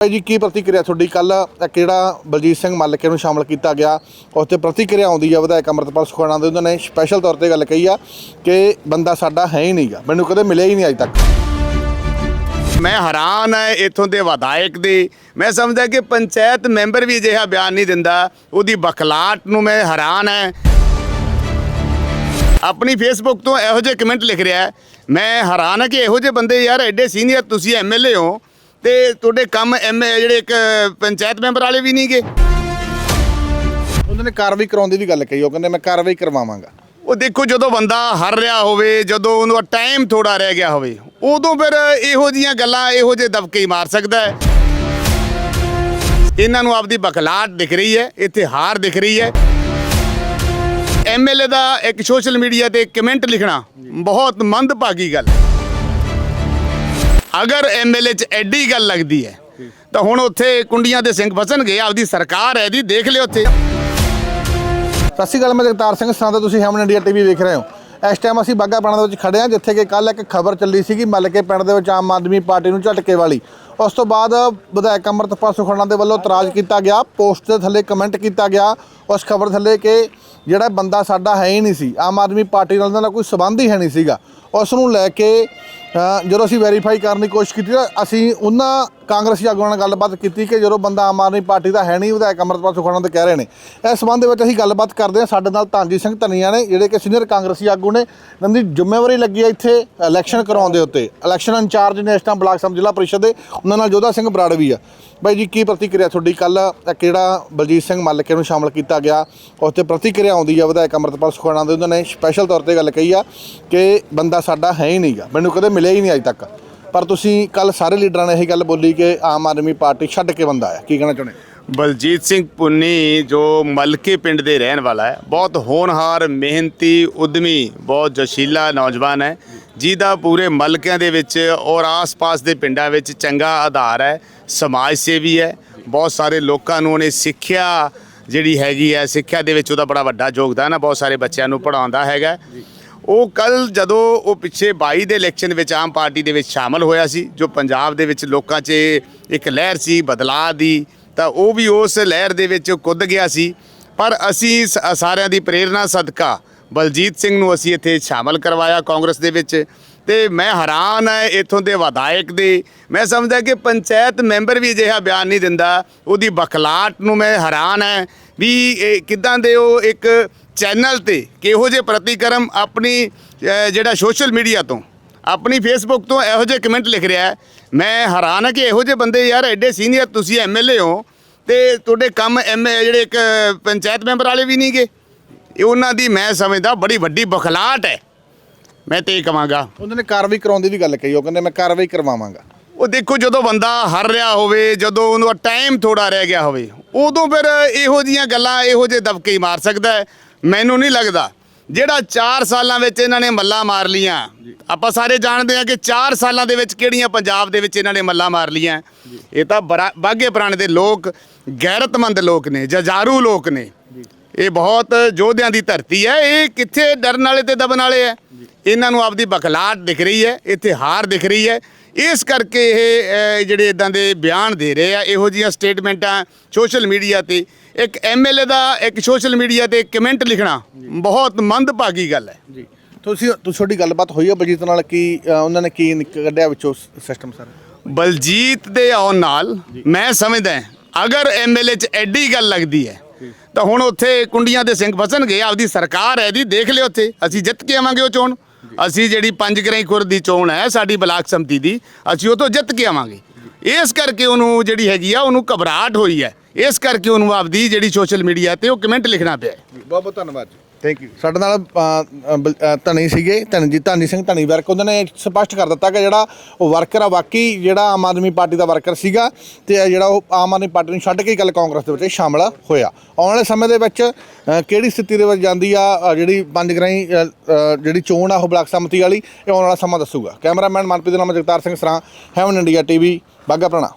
ਭਾਈ ਜੀ, ਕੀ ਪ੍ਰਤੀਕਿਰਿਆ ਤੁਹਾਡੀ? ਕੱਲ ਕਿਹੜਾ ਬਲਜੀਤ ਸਿੰਘ ਮੱਲਕੇ ਨੂੰ ਸ਼ਾਮਲ ਕੀਤਾ ਗਿਆ? ਉਸ ਤੇ ਪ੍ਰਤੀਕਿਰਿਆ ਆਉਂਦੀ ਆ, ਵਿਧਾਇਕ ਅੰਮ੍ਰਿਤਪਾਲ ਸੁਖਾਣਾ ਦੇ, ਉਹਨਾਂ ਨੇ ਸਪੈਸ਼ਲ ਤੌਰ ਤੇ ਗੱਲ ਕਹੀ ਆ ਕਿ ਬੰਦਾ ਸਾਡਾ ਹੈ ਹੀ ਨਹੀਂਗਾ, ਮੈਨੂੰ ਕਦੇ ਮਿਲਿਆ ਹੀ ਨਹੀਂ ਅਜੇ ਤੱਕ। ਮੈਂ ਹੈਰਾਨ ਹੈ ਇਥੋਂ ਦੇ ਵਿਧਾਇਕ ਦੇ। ਮੈਂ ਸਮਝਦਾ ਕਿ ਪੰਚਾਇਤ ਮੈਂਬਰ ਵੀ ਅਜਿਹਾ ਬਿਆਨ ਨਹੀਂ ਦਿੰਦਾ, ਉਹਦੀ ਬਖਲਾਟ ਨੂੰ ਮੈਂ ਹੈਰਾਨ ਹੈ। ਆਪਣੀ ਫੇਸਬੁੱਕ ਤੋਂ ਇਹੋ ਜਿਹੇ ਕਮੈਂਟ ਲਿਖ ਰਿਹਾ, ਮੈਂ ਹੈਰਾਨ ਹਾਂ ਕਿ ਇਹੋ ਜਿਹੇ ਬੰਦੇ ਯਾਰ ਐਡੇ ਸੀਨੀਅਰ ਤੁਸੀਂ ਐਮਐਲਏ ਹੋ ਤੇ ਤੁਹਾਡੇ ਕੰਮ ਐਮਏ ਜਿਹੜੇ ਇੱਕ ਪੰਚਾਇਤ ਮੈਂਬਰ ਵਾਲੇ ਵੀ ਨਹੀਂਗੇ। ਉਹਨਾਂ ਨੇ ਕਾਰਵਾਈ ਕਰਾਉਣ ਦੀ ਵੀ ਗੱਲ ਕਹੀ ਉਹ ਕਹਿੰਦੇ ਮੈਂ ਕਾਰਵਾਈ ਕਰਵਾਵਾਂਗਾ। ਉਹ ਦੇਖੋ ਜਦੋਂ ਬੰਦਾ ਹਰ ਰਿਹਾ ਹੋਵੇ ਜਦੋਂ ਉਹਨੂੰ ਟਾਈਮ ਥੋੜਾ ਰਹਿ ਗਿਆ ਹੋਵੇ ਉਦੋਂ ਫਿਰ ਇਹੋ ਜੀਆਂ ਗੱਲਾਂ ਇਹੋ ਜਿਹੇ ਦਬਕੇ ਹੀ ਮਾਰ ਸਕਦਾ ਹੈ। ਇਹਨਾਂ ਨੂੰ ਆਪਦੀ ਬਖਲਾਟ ਦਿਖ ਰਹੀ ਹੈ ਇੱਥੇ ਹਾਰ ਦਿਖ ਰਹੀ ਹੈ। ਐਮਐਲਏ ਦਾ ਇੱਕ ਸੋਸ਼ਲ ਮੀਡੀਆ ਤੇ ਕਮੈਂਟ ਲਿਖਣਾ ਬਹੁਤ ਮੰਦਭਾਗੀ ਗੱਲ ਹੈ। ਅਗਰ ਐਮਐਲਏ 'ਚ ਐਡੀ ਗੱਲ ਲੱਗਦੀ ਹੈ, ਤਾਂ ਹੁਣ ਉੱਥੇ ਕੁੰਡੀਆਂ ਦੇ ਸਿੰਘ ਫਸਣਗੇ, ਆਪਦੀ ਸਰਕਾਰ ਹੈ ਦੀ ਦੇਖ ਲਿਓ ਉੱਥੇ। ਸਤਿ ਸ਼੍ਰੀ ਅਕਾਲ, ਮੈਂ ਜਗਤਾਰ ਸਿੰਘ ਸਰਾਂ ਦਾ ਤੁਸੀਂ ਹੈਮਨ ਇੰਡੀਆ ਟੀਵੀ ਵੇਖ ਰਹੇ ਹੋ। ਇਸ ਟਾਈਮ ਅਸੀਂ ਬਾਗਾ ਪਿੰਡ ਦੇ ਵਿੱਚ ਖੜੇ ਹਾਂ, ਜਿੱਥੇ ਕਿ ਕੱਲ ਇੱਕ ਖਬਰ ਚੱਲੀ ਸੀਗੀ, ਮਲਕੇ ਪਿੰਡ ਦੇ ਵਿੱਚ ਆਮ ਆਦਮੀ ਪਾਰਟੀ ਨੂੰ ਝਟਕੇ ਵਾਲੀ। ਉਸ ਤੋਂ ਬਾਅਦ ਵਿਧਾਇਕ ਅੰਮ੍ਰਿਤਪਾਲ ਸੁਖਾਣਾ ਦੇ ਵੱਲੋਂ ਇਤਰਾਜ਼ ਕੀਤਾ ਗਿਆ, ਪੋਸਟ ਦੇ ਥੱਲੇ ਕਮੈਂਟ ਕੀਤਾ ਗਿਆ, ਉਸ ਖਬਰ ਥੱਲੇ ਕਿ ਜਿਹੜਾ ਬੰਦਾ ਸਾਡਾ ਹੈ ਹੀ ਨਹੀਂ ਸੀ, ਆਮ ਆਦਮੀ ਪਾਰਟੀ ਨਾਲ ਉਹਦਾ ਕੋਈ ਸਬੰਧ ਹੀ ਹੈ ਨਹੀਂ ਸੀਗਾ। ਉਸ ਨੂੰ ਲੈ ਕੇ ਜਦੋਂ ਅਸੀਂ ਵੈਰੀਫਾਈ ਕਰਨ ਦੀ ਕੋਸ਼ਿਸ਼ ਕੀਤੀ ਤਾਂ ਅਸੀਂ ਉਹਨਾਂ ਕਾਂਗਰਸੀ ਆਗੂਆਂ ਨਾਲ ਗੱਲਬਾਤ ਕੀਤੀ ਕਿ ਜਦੋਂ ਬੰਦਾ ਆਮ ਆਦਮੀ ਪਾਰਟੀ ਦਾ ਹੈ ਨਹੀਂ, ਵਿਧਾਇਕ ਅੰਮ੍ਰਿਤਪਾਲ ਸੁਖਾਣਾ ਤੇ ਕਹਿ ਰਹੇ ਨੇ। ਇਸ ਸੰਬੰਧ ਵਿੱਚ ਅਸੀਂ ਗੱਲਬਾਤ ਕਰਦੇ ਹਾਂ। ਸਾਡੇ ਨਾਲ ਧਨਜੀਤ ਸਿੰਘ ਧਨੀਆ ਨੇ, ਜਿਹੜੇ ਕਿ ਸੀਨੀਅਰ ਕਾਂਗਰਸੀ ਆਗੂ ਨੇ। ਇਹਨਾਂ ਦੀ ਜ਼ਿੰਮੇਵਾਰੀ ਲੱਗੀ ਹੈ ਇੱਥੇ ਇਲੈਕਸ਼ਨ ਕਰਾਉਣ ਦੇ ਉੱਤੇ। ਇਲੈਕਸ਼ਨ ਇੰਚਾਰਜ ਨੇ ਇਸ ਟਾਈਮ ਬਲਾਕ ਸਮ ਜ਼ਿਲ੍ਹਾ ਪਰਿਸ਼ਦ ਦੇ। ਉਹਨਾਂ ਨਾਲ ਜੋਧਾ ਸਿੰਘ ਬਰਾੜ ਵੀ ਆ। ਬਾਈ ਜੀ, ਕੀ ਪ੍ਰਤੀਕਿਰਿਆ ਤੁਹਾਡੀ? ਕੱਲ ਜਿਹੜਾ ਬਲਜੀਤ ਸਿੰਘ ਮੱਲਕੇ ਨੂੰ ਸ਼ਾਮਲ ਕੀਤਾ ਗਿਆ? ਉਸ ਤੇ ਪ੍ਰਤੀਕਿਰਿਆ ਆਉਂਦੀ ਆ, ਵਿਧਾਇਕ ਅੰਮ੍ਰਿਤਪਾਲ ਸੁਖਾਣਾ ਦੇ, ਉਹਨਾਂ ਨੇ ਸਪੈਸ਼ਲ ਤੌਰ ਤੇ ਗੱਲ ਕਹੀ ਆ ਕਿ ਬੰਦਾ ਸਾਡਾ ਹੈ ਹੀ ਨਹੀਂਗਾ ਮੈਨੂੰ ਕਦੇ ਮਿਲਿਆ ਹੀ ਨਹੀਂ ਅਜੇ ਤੱਕ। ਪਰ ਤੁਸੀਂ ਕੱਲ ਸਾਰੇ ਲੀਡਰਾਂ ਨੇ ਇਹ ਗੱਲ ਬੋਲੀ ਕਿ ਆਮ ਆਦਮੀ ਪਾਰਟੀ ਛੱਡ ਕੇ ਬੰਦਾ ਆਇਆ ਕੀ ਕਹਿਣਾ ਚਾਹੁੰਦੇ ਬਲਜੀਤ ਸਿੰਘ ਪੁੰਨੀ, ਜੋ ਮਲਕੇ ਪਿੰਡ ਦੇ ਰਹਿਣ ਵਾਲਾ ਹੈ, ਬਹੁਤ ਹੋਣਹਾਰ, ਮਿਹਨਤੀ, ਉਦਮੀ, ਬਹੁਤ ਜਸ਼ੀਲਾ ਨੌਜਵਾਨ ਹੈ। ਜਿਹਦਾ ਪੂਰੇ ਮਲਕਿਆਂ ਦੇ ਵਿੱਚ ਔਰ ਆਸ-ਪਾਸ ਦੇ ਪਿੰਡਾਂ ਵਿੱਚ ਚੰਗਾ ਆਧਾਰ ਹੈ, ਸਮਾਜ ਸੇਵੀ ਹੈ। ਬਹੁਤ ਸਾਰੇ ਲੋਕਾਂ ਨੂੰ ਉਹਨੇ ਸਿੱਖਿਆ ਜਿਹੜੀ ਹੈਗੀ ਹੈ, ਸਿੱਖਿਆ ਦੇ ਵਿੱਚ ਉਹਦਾ ਬੜਾ ਵੱਡਾ ਯੋਗਦਾਨ ਹੈ, ਬਹੁਤ ਸਾਰੇ ਬੱਚਿਆਂ ਨੂੰ ਪੜਾਉਂਦਾ ਹੈਗਾ। ਉਹ ਕੱਲ ਜਦੋਂ ਉਹ ਪਿੱਛੇ 22 ਦੇ ਇਲੈਕਸ਼ਨ ਵਿੱਚ ਆਮ ਪਾਰਟੀ ਦੇ ਵਿੱਚ ਸ਼ਾਮਲ ਹੋਇਆ ਸੀ, ਜੋ ਪੰਜਾਬ ਦੇ ਵਿੱਚ ਲੋਕਾਂ 'ਚ ਇੱਕ ਲਹਿਰ ਸੀ, ਬਦਲਾਅ ਦੀ, ਤਾਂ ਉਹ ਵੀ ਉਸ ਲਹਿਰ ਦੇ ਵਿੱਚ ਕੁੱਦ ਗਿਆ ਸੀ। ਪਰ ਅਸੀਂ ਸ- ਸਾਰਿਆਂ ਦੀ ਪ੍ਰੇਰਣਾ ਸਦਕਾ ਬਲਜੀਤ ਸਿੰਘ ਨੂੰ ਅਸੀਂ ਇੱਥੇ ਸ਼ਾਮਲ ਕਰਵਾਇਆ ਕਾਂਗਰਸ ਦੇ ਵਿੱਚ। ਤੇ ਮੈਂ ਹੈਰਾਨ ਹੈ ਇਥੋਂ ਦੇ ਵਿਧਾਇਕ ਦੇ। ਮੈਂ ਸਮਝਦਾ ਕਿ ਪੰਚਾਇਤ ਮੈਂਬਰ ਵੀ ਅਜਿਹਾ ਬਿਆਨ ਨਹੀਂ ਦਿੰਦਾ। ਉਹਦੀ ਬਖਲਾਟ ਨੂੰ ਮੈਂ ਹੈਰਾਨ ਹੈ ਵੀ ਇਹ ਕਿਦਾਂ ਦੇ ਉਹ ਇੱਕ ਚੈਨਲ ਤੇ ਕਿਹੋ ਜਿਹੇ ਪ੍ਰਤੀਕਰਮ ਆਪਣੀ ਜਿਹੜਾ ਸੋਸ਼ਲ ਮੀਡੀਆ ਤੋਂ, ਆਪਣੀ ਫੇਸਬੁੱਕ ਤੋਂ ਇਹੋ ਜਿਹੇ ਕਮੈਂਟ ਲਿਖ ਰਿਹਾ ਮੈਂ ਹੈਰਾਨ ਹਾਂ ਕਿ ਇਹੋ ਜਿਹੇ ਬੰਦੇ ਯਾਰ ਐਡੇ ਸੀਨੀਅਰ ਤੁਸੀਂ ਐਮਐਲਏ ਹੋ ਤੇ ਤੁਹਾਡੇ ਕੰਮ ਐਮਏ ਜਿਹੜੇ ਇੱਕ ਪੰਚਾਇਤ ਮੈਂਬਰ ਵਾਲੇ ਵੀ ਨਹੀਂਗੇ। ਇਹ ਉਹਨਾਂ ਦੀ ਮੈਂ ਸਮਝਦਾ ਬੜੀ ਵੱਡੀ ਬਖਲਾਟ ਹੈ। ਮੈਂ ਤੇ ਇਹ ਕਹਾਂਗਾ। ਉਹਨਾਂ ਨੇ ਕਾਰਵਾਈ ਕਰਾਉਣ ਦੀ ਵੀ ਗੱਲ ਕਹੀ ਉਹ ਕਹਿੰਦੇ ਮੈਂ ਕਾਰਵਾਈ ਕਰਵਾਵਾਂਗਾ। ਉਹ ਦੇਖੋ ਜਦੋਂ ਬੰਦਾ ਹਰ ਰਿਹਾ ਹੋਵੇ ਜਦੋਂ ਉਹਨੂੰ ਟਾਈਮ ਥੋੜਾ ਰਹਿ ਗਿਆ ਹੋਵੇ ਉਦੋਂ ਫਿਰ ਇਹੋ ਜੀਆਂ ਗੱਲਾਂ ਇਹੋ ਜਿਹੇ ਦਬਕੇ ਹੀ ਮਾਰ ਸਕਦਾ ਹੈ। ਮੈਨੂੰ ਨਹੀਂ ਲੱਗਦਾ। ਜਿਹੜਾ 4 ਸਾਲਾਂ ਵਿੱਚ ਇਹਨਾਂ ਨੇ ਮੱਲਾ ਮਾਰ ਲੀਆਂ ਆਪਾਂ ਸਾਰੇ ਜਾਣਦੇ ਹਾਂ ਕਿ 4 ਸਾਲਾਂ ਦੇ ਵਿੱਚ ਕਿਹੜੀਆਂ ਪੰਜਾਬ ਦੇ ਵਿੱਚ ਇਹਨਾਂ ਨੇ ਮੱਲਾ ਮਾਰ ਲੀਆਂ। ਇਹ ਤਾਂ ਬਰਾ- ਬਾਘੇ ਪੁਰਾਣੇ ਦੇ ਲੋਕ ਗੈਰਤਮੰਦ ਲੋਕ ਨੇ ਜਜਾਰੂ ਲੋਕ ਨੇ। ਇਹ ਬਹੁਤ ਯੋਧਿਆਂ ਦੀ ਧਰਤੀ ਹੈ ਇਹ ਕਿੱਥੇ ਡਰਨ ਵਾਲੇ ਤੇ ਦਬਨ ਵਾਲੇ ਹੈ? ਇਹਨਾਂ ਨੂੰ ਆਪਦੀ ਬਖਲਾਟ ਦਿਖ ਰਹੀ ਹੈ ਇੱਥੇ ਹਾਰ ਦਿਖ ਰਹੀ ਹੈ। ਇਸ ਕਰਕੇ ਇਹ ਜਿਹੜੇ ਇਦਾਂ ਦੇ ਬਿਆਨ ਦੇ ਰਹੇ ਆ ਇਹੋ ਜੀਆਂ ਸਟੇਟਮੈਂਟਾਂ ਸੋਸ਼ਲ ਮੀਡੀਆ ਤੇ ਇੱਕ ਐਮਐਲਏ ਦਾ ਇੱਕ ਸੋਸ਼ਲ ਮੀਡੀਆ ਤੇ ਕਮੈਂਟ ਲਿਖਣਾ ਬਹੁਤ ਮੰਦਭਾਗੀ ਗੱਲ ਹੈ। ਜੀ। ਤੁਸੀਂ ਤੁਹਾਡੀ ਗੱਲਬਾਤ ਹੋਈ ਹੈ ਬਲਜੀਤ ਨਾਲ ਕੀ ਉਹਨਾਂ ਨੇ ਕੀ ਕੱਢਿਆ ਵਿੱਚੋਂ ਸਿਸਟਮ ਸਰ? ਬਲਜੀਤ ਦੇ ਆਉਣ ਨਾਲ ਮੈਂ ਸਮਝਦਾ ਅਗਰ ਐਮਐਲਏ 'ਚ ਐਡੀ ਗੱਲ ਲੱਗਦੀ ਹੈ ਤਾਂ ਹੁਣ ਉੱਥੇ ਕੁੰਡੀਆਂ ਦੇ ਸਿੰਘ ਫਸਣਗੇ, ਆਪਦੀ ਸਰਕਾਰ ਹੈ ਦੀ ਦੇਖ ਲਿਓ ਉੱਥੇ, ਅਸੀਂ ਜਿੱਤ ਕੇ ਆਵਾਂਗੇ ਉਹ ਚੋਣ। ਅਸੀਂ ਜਿਹੜੀ ਪੰਜ ਗ੍ਰਾਈ ਖੁਰ ਦੀ ਚੋਣ ਹੈ, ਸਾਡੀ ਬਲਾਕ ਸੰਮਤੀ ਦੀ, ਅਸੀਂ ਉਹ ਤੋਂ ਜਿੱਤ ਕੇ ਆਵਾਂਗੇ। ਇਸ ਕਰਕੇ ਉਹਨੂੰ ਜਿਹੜੀ ਹੈਗੀ ਆ, ਉਹਨੂੰ ਘਬਰਾਹਟ ਹੋਈ ਹੈ। ਇਸ ਕਰਕੇ ਉਹਨੂੰ ਆਪਦੀ ਜਿਹੜੀ ਸੋਸ਼ਲ ਮੀਡੀਆ ਤੇ ਉਹ ਕਮੈਂਟ ਲਿਖਣਾ ਪਿਆ ਬਹੁਤ ਬਹੁਤ ਧੰਨਵਾਦ ਜੀ। ਥੈਂਕ ਯੂ ਸਾਡੇ ਨਾਲ ਅ, ਅ, ਬਲ- ਅ, ਧਨੀ ਸੀਗੇ ਧਨੀ ਜੀ ਧਨੀ ਸਿੰਘ ਧਨੀ ਵਰਕ। ਉਹਨਾਂ ਨੇ ਸਪਸ਼ਟ ਕਰ ਦਿੱਤਾ ਕਿ ਜਿਹੜਾ ਉਹ ਵਰਕਰ ਆ ਵਾਕਈ ਜਿਹੜਾ ਆਮ ਆਦਮੀ ਪਾਰਟੀ ਦਾ ਵਰਕਰ ਸੀਗਾ ਤੇ ਇਹ ਜਿਹੜਾ ਉਹ ਆਮ ਆਦਮੀ ਪਾਰਟੀ ਨੂੰ ਛੱਡ ਕੇ ਕੱਲ ਕਾਂਗਰਸ ਦੇ ਵਿੱਚ ਸ਼ਾਮਲ ਹੋਇਆ। ਆਉਣ ਵਾਲੇ ਸਮੇਂ ਦੇ ਵਿੱਚ ਅ, ਕਿਹੜੀ ਸਥਿਤੀ ਦੇ ਵਿੱਚ ਜਾਂਦੀ ਆ ਅ, ਜਿਹੜੀ ਪੰਜ ਗ੍ਰਾਈ ਜਿਹੜੀ ਚੋਣ ਆ ਉਹ ਬਲਾਕ ਸੰਮਤੀ ਵਾਲੀ ਇਹ ਆਉਣ ਵਾਲਾ ਸਮਾਂ ਦੱਸੂਗਾ। ਕੈਮਰਾਮੈਨ ਮਨਪ੍ਰੀਤ ਨਾਮ Jagtar Singh Sran heaven India TV Bagha Purana.